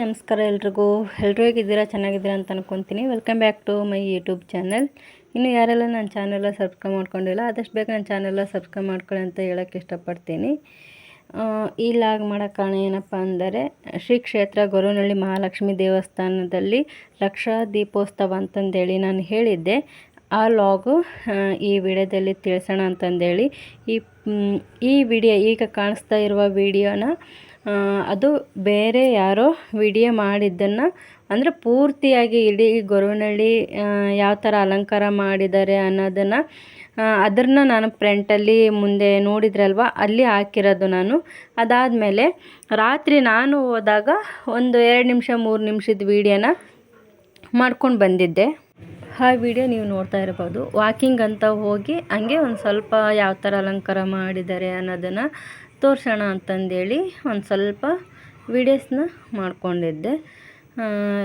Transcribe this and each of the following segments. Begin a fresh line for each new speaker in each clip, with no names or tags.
ನಮಸ್ಕಾರ ಎಲ್ರಿಗೂ. ಎಲ್ಲರೂ ಹೇಗಿದ್ದೀರಾ? ಚೆನ್ನಾಗಿದ್ದೀರಾ ಅಂತ ಅನ್ಕೊತೀನಿ. Welcome back to my YouTube channel ಇನ್ನು ಯಾರೆಲ್ಲ ನನ್ನ ಚಾನೆಲ್ಲ ಸಬ್ಸ್ಕ್ರೈಬ್ ಮಾಡ್ಕೊಂಡಿಲ್ಲ, ಆದಷ್ಟು ಬೇಗ ನನ್ನ ಚಾನೆಲ್ಲ ಸಬ್ಸ್ಕ್ರೈಬ್ ಮಾಡ್ಕೊಳ್ಳಿ ಅಂತ ಹೇಳೋಕ್ಕೆ ಇಷ್ಟಪಡ್ತೀನಿ. ಈ ಲಾಗ್ ಮಾಡೋ ಕಾರಣ ಏನಪ್ಪ ಅಂದರೆ, ಶ್ರೀ ಕ್ಷೇತ್ರ ಗೊರವನಹಳ್ಳಿ ಮಹಾಲಕ್ಷ್ಮಿ ದೇವಸ್ಥಾನದಲ್ಲಿ ಲಕ್ಷ ದೀಪೋತ್ಸವ ಅಂತಂದೇಳಿ ನಾನು ಹೇಳಿದ್ದೆ. ಆ ಲಾಗು ಈ ವಿಡಿಯೋದಲ್ಲಿ ತಿಳಿಸೋಣ ಅಂತಂದೇಳಿ. ಈ ಈ ವಿಡಿಯೋ ಈಗ ಕಾಣಿಸ್ತಾ ಇರುವ ವಿಡಿಯೋನ ಅದು ಬೇರೆ ಯಾರೋ ವಿಡಿಯೋ ಮಾಡಿದ್ದನ್ನು, ಅಂದರೆ ಪೂರ್ತಿಯಾಗಿ ಇಡೀ ಗೊರವನಳ್ಳಿ ಯಾವ ಥರ ಅಲಂಕಾರ ಮಾಡಿದ್ದಾರೆ ಅನ್ನೋದನ್ನು ಅದನ್ನ ನಾನು ಫ್ರೆಂಟಲ್ಲಿ ಮುಂದೆ ನೋಡಿದ್ರಲ್ವ, ಅಲ್ಲಿ ಹಾಕಿರೋದು ನಾನು. ಅದಾದಮೇಲೆ ರಾತ್ರಿ ನಾನು ಹೋದಾಗ ಒಂದು ಎರಡು ನಿಮಿಷ, ಮೂರು ನಿಮಿಷದ ವೀಡಿಯೋನ ಮಾಡ್ಕೊಂಡು ಬಂದಿದ್ದೆ. ಆ ವಿಡಿಯೋ ನೀವು ನೋಡ್ತಾ ಇರ್ಬೋದು. ವಾಕಿಂಗ್ ಅಂತ ಹೋಗಿ ಹಂಗೆ ಒಂದು ಸ್ವಲ್ಪ ಯಾವ ಥರ ಅಲಂಕಾರ ಮಾಡಿದ್ದಾರೆ ಅನ್ನೋದನ್ನು ತೋರಿಸೋಣ ಅಂತಂದೇಳಿ ಒಂದು ಸ್ವಲ್ಪ ವೀಡಿಯೋಸ್ನ ಮಾಡ್ಕೊಂಡಿದ್ದೆ.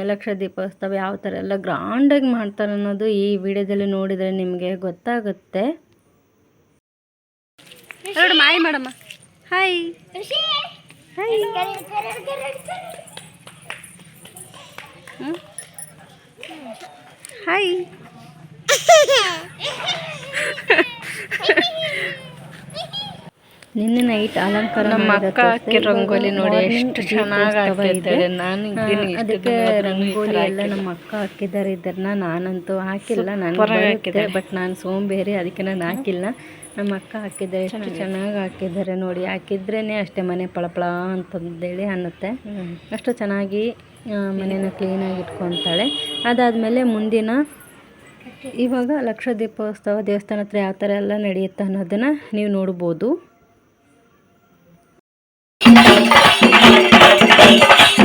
ಲಕ್ಷ ದೀಪೋತ್ಸವ ಯಾವ ಥರ ಎಲ್ಲ ಗ್ರ್ಯಾಂಡಾಗಿ ಮಾಡ್ತಾರೆ ಅನ್ನೋದು ಈ ವಿಡಿಯೋದಲ್ಲಿ ನೋಡಿದರೆ ನಿಮಗೆ ಗೊತ್ತಾಗುತ್ತೆ. ಮಾಡಮ್ಮ. ಹಾಯ್ ಹಾಯ್ ಹಾಯ್ ನಿನ್ನೆ ನೈಟ್ ಅಲಂಕಾರ
ನಮ್ಮ ಅಕ್ಕ. ಹಾಕಿರೋ ರಂಗೋಲಿ ನೋಡಿ ಎಷ್ಟು ಚೆನ್ನಾಗಿ ಹಾಕಿದ್ದಾರೆ. ನಾನು
ಅದಕ್ಕೆ ರಂಗೋಲಿ ಎಲ್ಲ ನಮ್ಮ ಅಕ್ಕ ಹಾಕಿದ್ದಾರೆ. ಇದನ್ನ ನಾನಂತೂ ಹಾಕಿಲ್ಲ. ನಾನು
ಹಾಕಿದ್ದಾರೆ.
ಬಟ್ ನಾನು ಸೋಂಬೇರಿ ಅದಕ್ಕೆ ನಾನು ಹಾಕಿಲ್ಲ. ನಮ್ಮ ಅಕ್ಕ ಹಾಕಿದ್ದಾರೆ. ಎಷ್ಟು ಚೆನ್ನಾಗಿ ಹಾಕಿದ್ದಾರೆ ನೋಡಿ. ಹಾಕಿದ್ರೇ ಅಷ್ಟೇ ಮನೆ ಪಳಪಳ ಅಂತಂದೇಳಿ ಅನ್ನುತ್ತೆ. ಅಷ್ಟು ಚೆನ್ನಾಗಿ ಮನೇನ ಮನೆನ ಕ್ಲೀನಾಗಿ ಇಟ್ಕೊತಾಳೆ. ಅದಾದಮೇಲೆ ಮುಂದಿನ ಇವಾಗ ಲಕ್ಷ ದೀಪೋತ್ಸವ ದೇವಸ್ಥಾನ ಹತ್ರ ಯಾವ ಥರ ಎಲ್ಲ ನಡೆಯುತ್ತೆ ಅನ್ನೋದನ್ನು ನೀವು ನೋಡ್ಬೋದು. Thank you.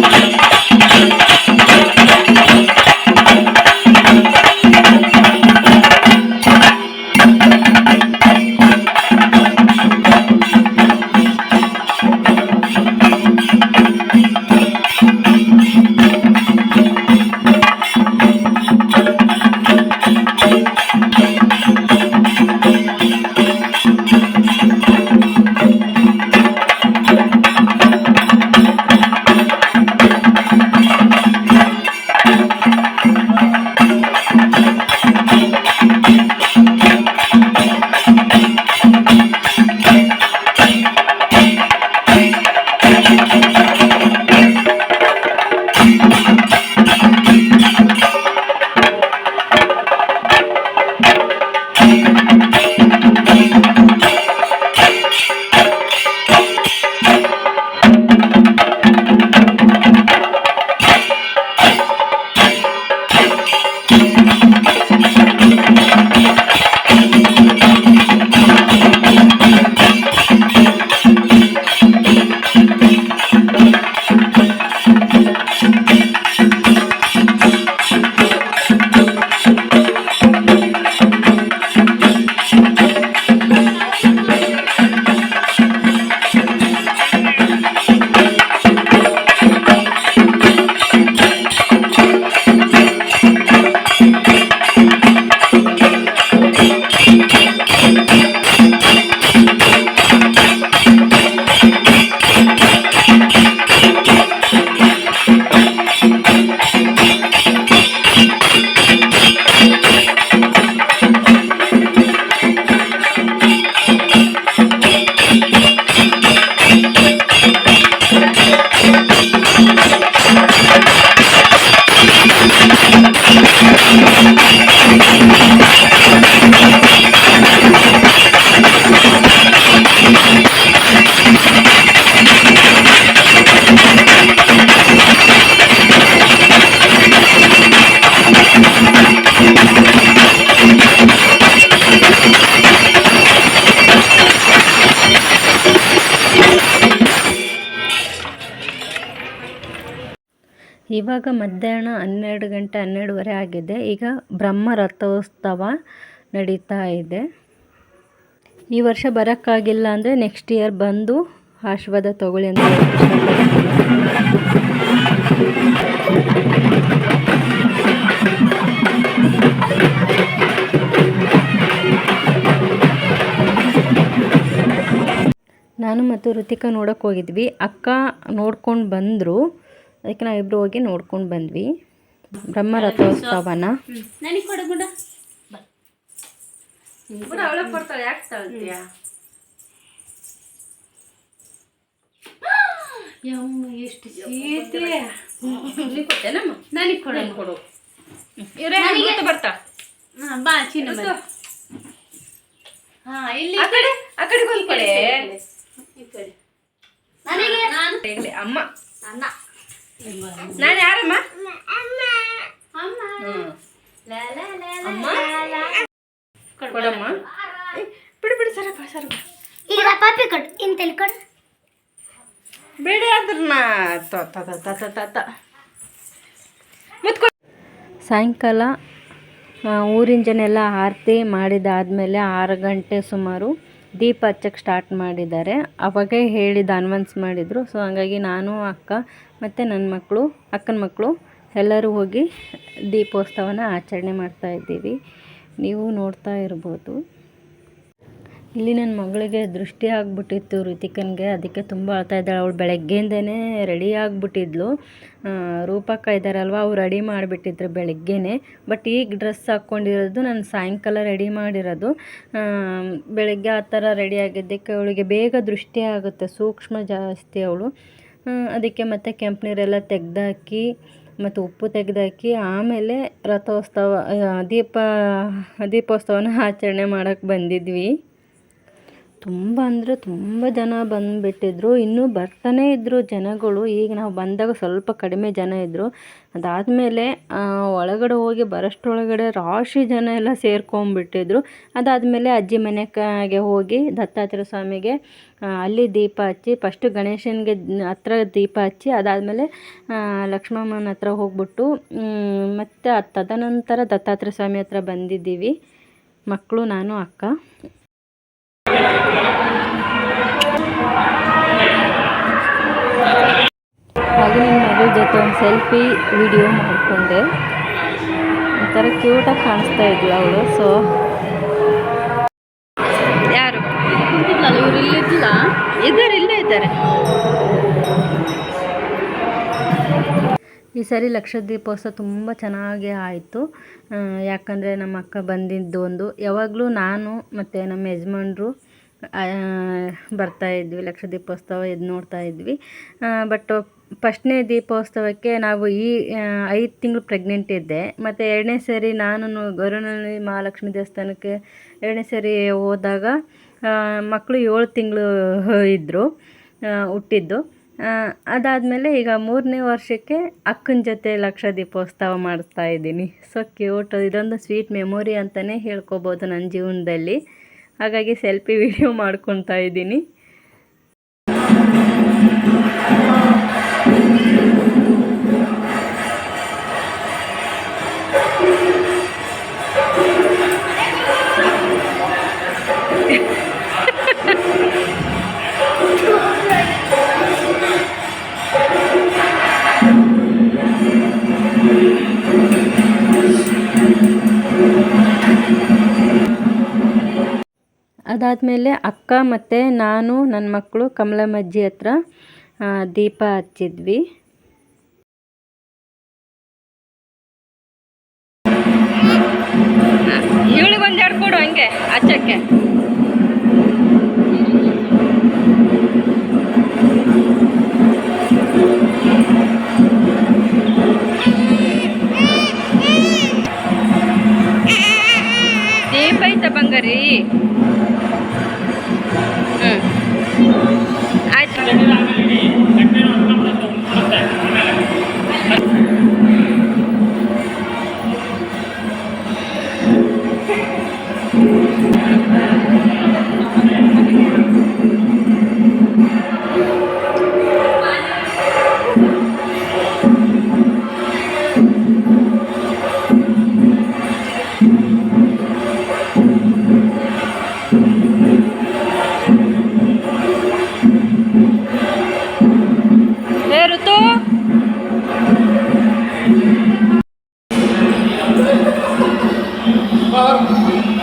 ಇವಾಗ ಮಧ್ಯಾಹ್ನ ಹನ್ನೆರಡು ಗಂಟೆ ಹನ್ನೆರಡುವರೆ ಆಗಿದೆ. ಈಗ ಬ್ರಹ್ಮ ರಥೋತ್ಸವ ನಡೀತಾ ಇದೆ. ಈ ವರ್ಷ ಬರೋಕ್ಕಾಗಿಲ್ಲ ಅಂದರೆ ನೆಕ್ಸ್ಟ್ ಇಯರ್ ಬಂದು ಆಶೀರ್ವಾದ ತಗೊಳ್ಳಿ ಅಂತ ನಾನು ಮತ್ತು ಋತಿಕಾ ನೋಡೋಕೆ ಹೋಗಿದ್ವಿ. ಅಕ್ಕ ನೋಡ್ಕೊಂಡು ಬಂದರು. ಅದಕ್ಕೆ ನಾವಿಬ್ಬರು ಹೋಗಿ ನೋಡ್ಕೊಂಡು ಬಂದ್ವಿ. ಬ್ರಹ್ಮ ರಥೋತ್ಸವನ.
ನನಗೆ ಕೊಡು ಎಷ್ಟು ನನಗೆ
ಇವ್ರೆ ಬರ್ತಾ?
ಬಾ ಚಿನ್ನ ಹಾ ಇಲ್ಲಿ
ಆ ಕಡೆ ಆ ಕಡೆ ಬಂದ್
ಈ ಕಡೆ. ನನಗೆ. ನಾನು.
ಇಲ್ಲಿ ಅಮ್ಮ.
ಅನ್ನ
ನಾನು ಯಾರಮ್ಮ?
ಅಮ್ಮ.
ಕೊಡಮ್ಮ ಬಿಡು ಬಿಡು ಸರಪ್ಪ ಸರಪ್ಪ.
ಈಗ ಪಾಪಿ ಕೊಡು
ಬೇಡ ಅದ್ರನ್ನ ಸಾಯಂಕಾಲ ಊರಿನ ಜನ ಎಲ್ಲ ಆರತಿ ಮಾಡಿದಾದ್ಮೇಲೆ ಆರು ಗಂಟೆ ಸುಮಾರು ದೀಪ ಹಚ್ಚಕ್ಕೆ ಸ್ಟಾರ್ಟ್ ಮಾಡಿದ್ದಾರೆ. ಅವಾಗೇ ಹೇಳಿದ ಅನ್ವನ್ಸ್ ಮಾಡಿದರು. ಸೊ ಹಾಗಾಗಿ ನಾನು, ಅಕ್ಕ ಮತ್ತು ನನ್ನ ಮಕ್ಕಳು ಅಕ್ಕನ ಮಕ್ಕಳು ಎಲ್ಲರೂ ಹೋಗಿ ದೀಪೋತ್ಸವನ ಆಚರಣೆ ಮಾಡ್ತಾ ಇದ್ದೀವಿ. ನೀವು ನೋಡ್ತಾ ಇರ್ಬೋದು. ಇಲ್ಲಿ ನನ್ನ ಮಗಳಿಗೆ ದೃಷ್ಟಿ ಆಗಿಬಿಟ್ಟಿತ್ತು ಋತಿಕನ್ಗೆ ಅದಕ್ಕೆ ತುಂಬ ಅಳ್ತಾ ಇದ್ದಾಳೆ. ಅವಳು ಬೆಳಗ್ಗೆಯಿಂದನೇ ರೆಡಿ ಆಗಿಬಿಟ್ಟಿದ್ಲು. ರೂಪಕ್ಕ ಇದ್ದಾರಲ್ವ ಅವ್ರು ರೆಡಿ ಮಾಡಿಬಿಟ್ಟಿದ್ರು ಬೆಳಗ್ಗೆನೇ. ಬಟ್ ಈಗ ಡ್ರೆಸ್ ಹಾಕ್ಕೊಂಡಿರೋದು ನಾನು ಸಾಯಂಕಾಲ ರೆಡಿ ಮಾಡಿರೋದು. ಬೆಳಗ್ಗೆ ಆ ಥರ ರೆಡಿ ಆಗಿದ್ದಕ್ಕೆ ಅವಳಿಗೆ ಬೇಗ ದೃಷ್ಟಿ ಆಗುತ್ತೆ. ಸೂಕ್ಷ್ಮ ಜಾಸ್ತಿ ಅವಳು. ಅದಕ್ಕೆ ಮತ್ತೆ ಕೆಂಪು ನೀರೆಲ್ಲ ತೆಗೆದಾಕಿ, ಮತ್ತು ಉಪ್ಪು ತೆಗೆದಾಕಿ, ಆಮೇಲೆ ರಥೋತ್ಸವ ದೀಪ, ದೀಪೋತ್ಸವನ ಆಚರಣೆ ಮಾಡೋಕ್ಕೆ ಬಂದಿದ್ವಿ. ತುಂಬ ಅಂದರೆ ತುಂಬ ಜನ ಬಂದುಬಿಟ್ಟಿದ್ರು. ಇನ್ನೂ ಬರ್ತಾನೇ ಇದ್ದರು ಜನಗಳು. ಈಗ ನಾವು ಬಂದಾಗ ಸ್ವಲ್ಪ ಕಡಿಮೆ ಜನ ಇದ್ದರು ಅದಾದಮೇಲೆ ಒಳಗಡೆ ಹೋಗಿ ಬರಷ್ಟೊಳಗಡೆ ರಾಶಿ ಜನ ಎಲ್ಲ ಸೇರ್ಕೊಂಡ್ಬಿಟ್ಟಿದ್ರು. ಅದಾದಮೇಲೆ ಅಜ್ಜಿ ಮನೆಗೆ ಹೋಗಿ ದತ್ತಾತ್ರೇಯ ಸ್ವಾಮಿಗೆ ಅಲ್ಲಿ ದೀಪ ಹಚ್ಚಿ ಫಸ್ಟು ಗಣೇಶನಿಗೆ ಹತ್ರ ದೀಪ ಹಚ್ಚಿ, ಅದಾದಮೇಲೆ ಲಕ್ಷ್ಮಮ್ಮನ ಹತ್ರ ಹೋಗ್ಬಿಟ್ಟು ಮತ್ತು ತದನಂತರ ದತ್ತಾತ್ರೇಯ ಸ್ವಾಮಿ ಹತ್ರ ಬಂದಿದ್ದೀವಿ. ಮಕ್ಕಳು, ನಾನು, ಅಕ್ಕ. ಒಂದು ಸೆಲ್ಫಿ ವಿಡಿಯೋ ಮಾಡಿಕೊಂಡೆ. ಒಂಥರ ಕ್ಯೂಟಾಗಿ ಕಾಣಿಸ್ತಾ ಇದ್ಲು ಅವಳು ಸೊ ಯಾರು?
ಇವರು ಇಲ್ಲಿದ್ದಿಲ್ಲ
ಇದ್ದಾರೆ ಇಲ್ಲೇ ಇದ್ದಾರೆ. ಈ ಸರಿ ಲಕ್ಷದೀಪೋತ್ಸವ ತುಂಬ ಚೆನ್ನಾಗಿ ಆಯಿತು. ಯಾಕಂದರೆ ನಮ್ಮ ಅಕ್ಕ ಬಂದಿದ್ದು ಒಂದು. ಯಾವಾಗಲೂ ನಾನು ಮತ್ತು ನಮ್ಮ ಯಜಮಾನ್ರು ಬರ್ತಾಯಿದ್ವಿ ಬರ್ತಾ ಇದ್ವಿ ಲಕ್ಷ ದೀಪೋತ್ಸವ ಇದು ನೋಡ್ತಾ ಇದ್ವಿ. ಬಟ್ ಫಸ್ಟ್ನೇ ದೀಪೋತ್ಸವಕ್ಕೆ ನಾವು ಈ ಐದು ತಿಂಗಳು ಪ್ರೆಗ್ನೆಂಟ್ ಇದ್ದೆ. ಮತ್ತು ಎರಡನೇ ಸರಿ ನಾನು ಗೊರವನಹಳ್ಳಿ ಮಹಾಲಕ್ಷ್ಮಿ ದೇವಸ್ಥಾನಕ್ಕೆ ಎರಡನೇ ಸರಿ ಹೋದಾಗ ಮಕ್ಕಳು ಏಳು ತಿಂಗಳು ಇದ್ದರು ಹುಟ್ಟಿದ್ದು. ಅದಾದಮೇಲೆ ಈಗ ಮೂರನೇ ವರ್ಷಕ್ಕೆ ಅಕ್ಕನ ಜೊತೆ ಲಕ್ಷ ದೀಪೋತ್ಸವ ಮಾಡಿಸ್ತಾ ಇದ್ದೀನಿ. ಸೊ ಕ್ಯೂಟ್ ಇದೊಂದು ಸ್ವೀಟ್ ಮೆಮೊರಿ ಅಂತಲೇ ಹೇಳ್ಕೊಬೋದು ನನ್ನ ಜೀವನದಲ್ಲಿ. ಹಾಗಾಗಿ ಸೆಲ್ಫಿ ವಿಡಿಯೋ ಮಾಡ್ಕೊತಾ ಇದ್ದೀನಿ. ಅದಾದಮೇಲೆ ಅಕ್ಕ ಮತ್ತು ನಾನು ನನ್ನ ಮಕ್ಕಳು ಕಮಲಮ್ಮಜ್ಜಿ ಹತ್ರ ದೀಪ ಹಚ್ಚಿದ್ವಿ. ಇವಳಿಗೊಂದು ಎರಡು ಕೊಡು ಹಂಗೆ, ಹಚ್ಚಕ್ಕೆ.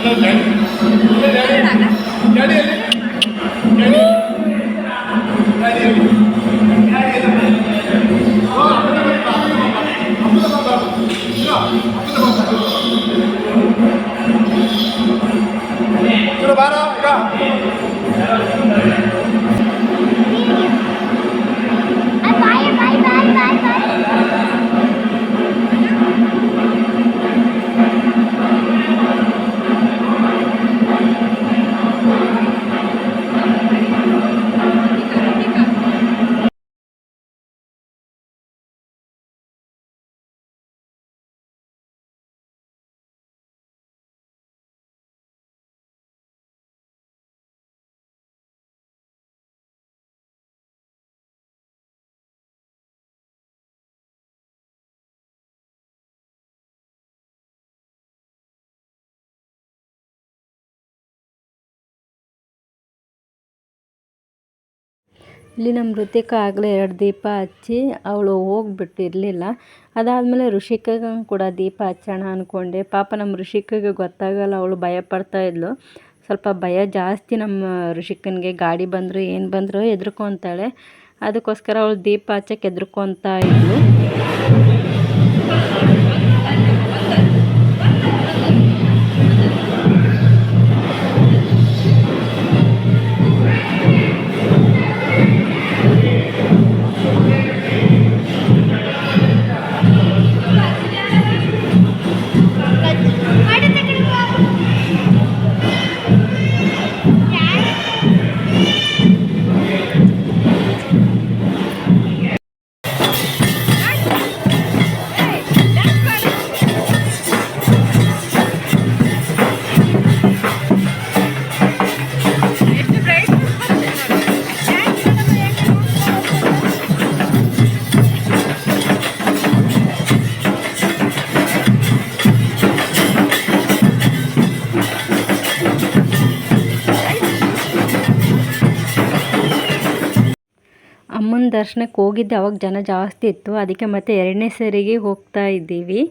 lên đỉnh
ಇಲ್ಲಿ ನಮ್ಮ ಋತಿಕ ಆಗಲೇ ಎರಡು ದೀಪ ಹಚ್ಚಿ ಅವಳು ಹೋಗ್ಬಿಟ್ಟಿರಲಿಲ್ಲ. ಅದಾದಮೇಲೆ ಋಷಿಕಗೆ ಕೂಡ ದೀಪ ಹಚ್ಚೋಣ ಅಂದ್ಕೊಂಡೆ ಪಾಪ ನಮ್ಮ ಋಷಿಕಗೆ ಗೊತ್ತಾಗಲ್ಲ, ಅವಳು ಭಯ ಪಡ್ತಾ ಇದ್ಲು. ಸ್ವಲ್ಪ ಭಯ ಜಾಸ್ತಿ ನಮ್ಮ ಋಷಿಕನಿಗೆ. ಗಾಡಿ ಬಂದರು, ಏನು ಬಂದರೂ ಹೆದ್ರ್ಕೊತಾಳೆ ಅದಕ್ಕೋಸ್ಕರ ಅವಳು ದೀಪ ಹಚ್ಚಕ್ಕೆ ಹೆದ್ರ್ಕೊತಾ ಇದ್ಲು. ದರ್ಶನಕ್ಕೆ ಹೋಗಿದ್ದೆ. ಅವಾಗ ಜನ ಜಾಸ್ತಿ ಇತ್ತು. ಅದಕ್ಕೆ ಮತ್ತೆ ಎರಡನೇ ಸರಿಗೆ ಹೋಗ್ತಾ ಇದ್ದೀವಿ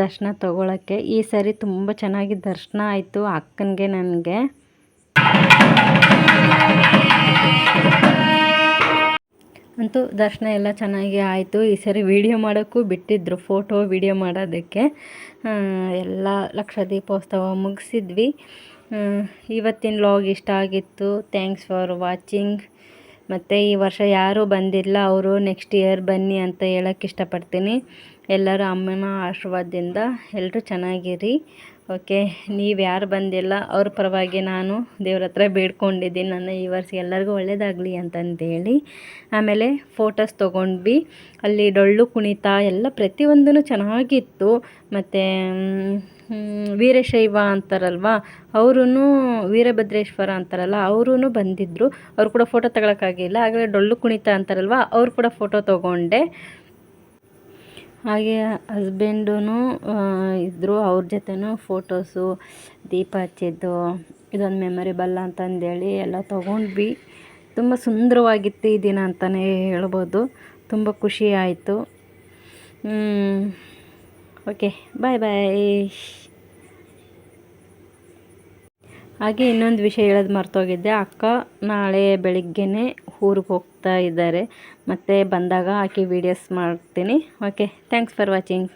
ದರ್ಶನ ತಗೊಳ್ಳೋಕ್ಕೆ ಈ ಸರಿ ತುಂಬ ಚೆನ್ನಾಗಿ ದರ್ಶನ ಆಯಿತು ಅಕ್ಕನಿಗೆ, ನನಗೆ. ಅಂತೂ ದರ್ಶನ ಎಲ್ಲ ಚೆನ್ನಾಗಿ ಆಯಿತು. ಈ ಸರಿ ವೀಡಿಯೋ ಮಾಡೋಕ್ಕೂ ಬಿಟ್ಟಿದ್ದರು ಫೋಟೋ ವೀಡಿಯೋ ಮಾಡೋದಕ್ಕೆ. ಎಲ್ಲ ಲಕ್ಷ ದೀಪೋತ್ಸವ ಮುಗಿಸಿದ್ವಿ ಇವತ್ತಿನ ಲಾಗ್ ಇಷ್ಟ ಆಗಿತ್ತು. ಥ್ಯಾಂಕ್ಸ್ ಫಾರ್ ವಾಚಿಂಗ್ ಮತ್ತು ಈ ವರ್ಷ ಯಾರೂ ಬಂದಿಲ್ಲ, ಅವರು ನೆಕ್ಸ್ಟ್ ಇಯರ್ ಬನ್ನಿ ಅಂತ ಹೇಳೋಕ್ಕೆ ಇಷ್ಟಪಡ್ತೀನಿ. ಎಲ್ಲರೂ ಅಮ್ಮನ ಆಶೀರ್ವಾದದಿಂದ ಎಲ್ಲರೂ ಚೆನ್ನಾಗಿರಿ. ಓಕೆ ನೀವು ಯಾರು ಬಂದಿಲ್ಲ, ಅವ್ರ ಪರವಾಗಿ ನಾನು ದೇವ್ರ ಹತ್ರ ಬೇಡ್ಕೊಂಡಿದ್ದೀನಿ. ನನ್ನ ಈ ವರ್ಷ ಎಲ್ಲರಿಗೂ ಒಳ್ಳೆಯದಾಗಲಿ ಅಂತಂದೇಳಿ. ಆಮೇಲೆ ಫೋಟೋಸ್ ತೊಗೊಂಡ್ವಿ. ಅಲ್ಲಿ ಡೊಳ್ಳು ಕುಣಿತ ಎಲ್ಲ ಪ್ರತಿಯೊಂದೂ ಚೆನ್ನಾಗಿತ್ತು. ಮತ್ತು ವೀರಶೈವ ಅಂತಾರಲ್ವ? ಅವರೂ ವೀರಭದ್ರೇಶ್ವರ ಅಂತಾರಲ್ಲ ಅವರೂ ಬಂದಿದ್ದರು ಅವ್ರು ಕೂಡ ಫೋಟೋ ತಗೊಳಕ್ಕಾಗಿಲ್ಲ ಆಗಲೇ ಡೊಳ್ಳು ಕುಣಿತ ಅಂತಾರಲ್ವ? ಅವರು ಕೂಡ ಫೋಟೋ ತೊಗೊಂಡೆ. ಹಾಗೆ ಹಸ್ಬೆಂಡೂ ಇದ್ದರು ಅವ್ರ ಜೊತೆನೂ ಫೋಟೋಸು ದೀಪ ಹಚ್ಚಿದ್ದು, ಇದೊಂದು ಮೆಮೊರೇಬಲ್ ಅಂತಂದೇಳಿ ಎಲ್ಲ ತೊಗೊಂಡ್ವಿ. ತುಂಬ ಸುಂದರವಾಗಿತ್ತು ಈ ದಿನ ಅಂತಲೇ ಹೇಳ್ಬೋದು. ತುಂಬ ಖುಷಿ ಆಯಿತು. ಓಕೆ ಬಾಯ್ ಬಾಯ್ ಹಾಗೆ ಇನ್ನೊಂದು ವಿಷಯ ಹೇಳೋದು ಮರ್ತೋಗಿದ್ದೆ ಅಕ್ಕ ನಾಳೆ ಬೆಳಿಗ್ಗೆನೇ ಊರಿಗೆ ಹೋಗ್ತಾ ಇದ್ದಾರೆ. ಮತ್ತು ಬಂದಾಗ ಆಕೆ ವೀಡಿಯೋಸ್ ಮಾಡ್ತೀನಿ. Okay thanks for watching